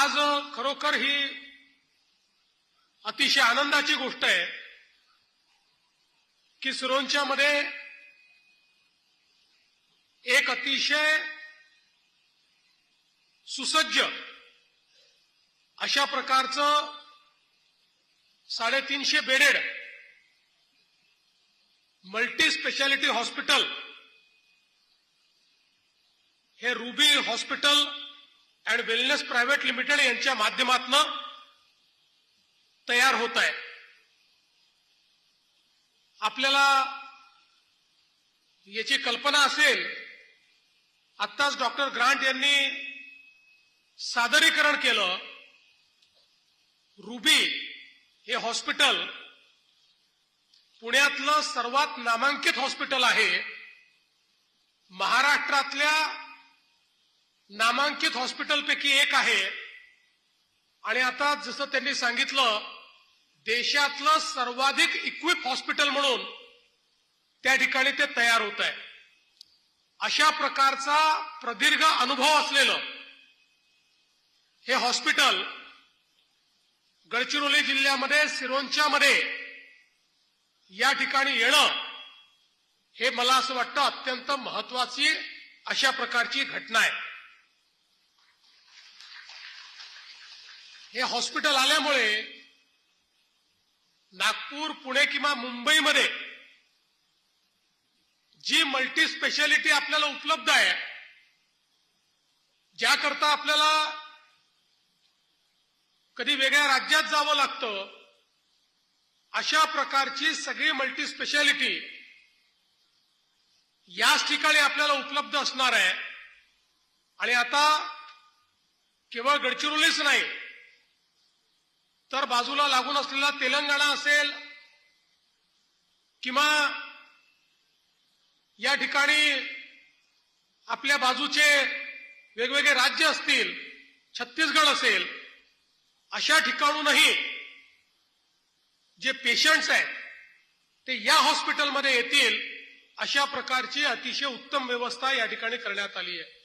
आज खरोखर ही अतिशय आनंदाची गोष्ट आहे की सिरोंच्या मध्ये एक अतिशय सुसज्ज अशा प्रकारचं साडेतीनशे बेडेड मल्टी स्पेशालिटी हॉस्पिटल हे Ruby hospital and wellness private limited यांच्या माध्यमातून तयार होत आहे. आपल्याला याची कल्पना असेल आत्ताच डॉक्टर ग्रांट यांनी सादरीकरण केलं. रुबी हे हॉस्पिटल पुण्यातलं सर्वात नामांकित हॉस्पिटल आहे. महाराष्ट्रातल्या नामांकित हॉस्पिटलपैकी एक आहे. आणि आता जसं त्यांनी सांगितलं देशातलं सर्वाधिक इक्विप हॉस्पिटल म्हणून त्या ठिकाणी ते तयार होत आहे. अशा प्रकारचा प्रदीर्घ अनुभव असलेलं हे हॉस्पिटल गडचिरोली जिल्ह्यामध्ये सिरोंच्यामध्ये या ठिकाणी येणं हे मला असं वाटतं अत्यंत महत्वाची अशा प्रकारची घटना आहे. हे हॉस्पिटल आल्यामुळे नागपूर पुणे किंवा मुंबईमध्ये जी मल्टी स्पेशालिटी आपल्याला उपलब्ध आहे ज्याकरता आपल्याला कधी वेगळ्या राज्यात जावं लागतं अशा प्रकारची सगळी मल्टी स्पेशालिटी याच ठिकाणी आपल्याला उपलब्ध असणार आहे. आणि आता केवळ गडचिरोलीच नाही तर बाजूला लागून असलेला तेलंगणा असेल किंवा या ठिकाणी आपल्या बाजूचे वेगवेगळे राज्य असतील छत्तीसगड असेल अशा ठिकाणूनही जे पेशंट्स आहेत ते या हॉस्पिटलमध्ये येतील अशा प्रकारची अतिशय उत्तम व्यवस्था या ठिकाणी करण्यात आली आहे.